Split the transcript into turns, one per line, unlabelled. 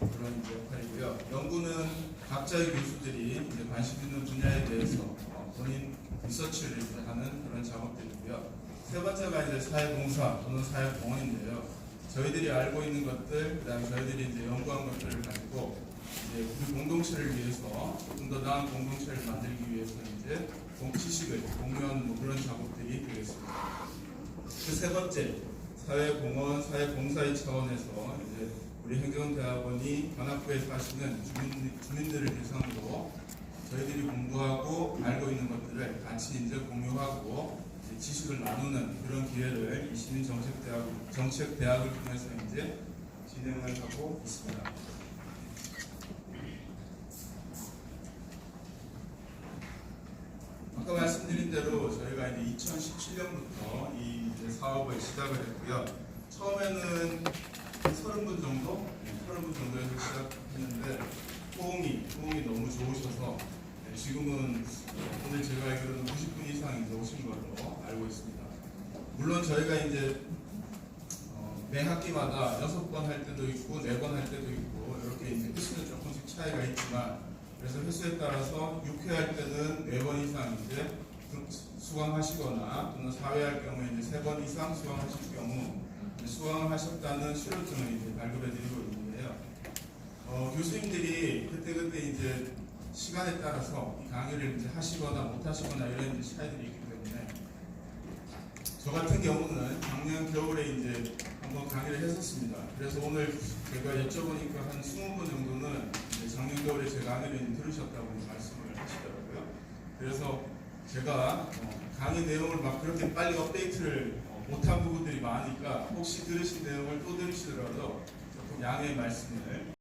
그런 역할이고요. 연구는 각자의 교수들이 관심 있는 분야에 대해서 어, 본인 리서치를 하는 그런 작업들이고요. 세 번째가 이제 사회봉사 또는 사회공헌인데요. 저희들이 알고 있는 것들, 그다음에 저희들이 이제 연구한 것들을 가지고 이제 우리 공동체를 위해서 좀 더 나은 공동체를 만들기 위해서 이제 공- 지식을 공유하는 뭐 그런 작업들이 되겠습니다. 그 세 번째 사회공헌, 사회봉사의 차원에서 이제 우리 행정대학원이 관악구에 사시는 주민, 주민들을 대상으로 저희들이 공부하고 알고 있는 것들을 같이 이제 공유하고 이제 지식을 나누는 그런 기회를 이 시민 정책대학 정책대학을 통해서 이제 진행을 하고 있습니다. 아까 말씀드린 대로 저희가 이제 2017년부터 이 이제 사업을 시작을 했고요. 처음에는 한 30분 정도, 네, 30분 정도에서 시작했는데 호응이 호응이 너무 좋으셔서 네, 지금은 오늘 제가 알기로는 90분 이상이 이제 오신 걸로 알고 있습니다. 물론 저희가 이제 어, 매 학기마다 여섯 번 할 때도 있고 네 번 할 때도 있고 이렇게 이제 횟수는 조금씩 차이가 있지만 그래서 횟수에 따라서 6회 할 때는 네 번 이상 이제 수강하시거나 또는 4회 할 경우에 이제 세 번 이상 수강하실 경우 하셨다는 수료증을 이제 발급해드리고 있는데요. 어, 교수님들이 그때그때 이제 시간에 따라서 이 강의를 이제 하시거나 못 하시거나 이런 차이들이 있기 때문에 저 같은 경우는 작년 겨울에 이제 한번 강의를 했었습니다. 그래서 오늘 제가 여쭤보니까 한 20분 정도는 작년 겨울에 제 강의를 들으셨다고 말씀을 하시더라고요. 그래서 제가 어, 강의 내용을 막 그렇게 빨리 업데이트를 어, 못한 부분들이 많으니까 혹시 들으신 내용을 또 들으시더라도 조금 양해의 말씀을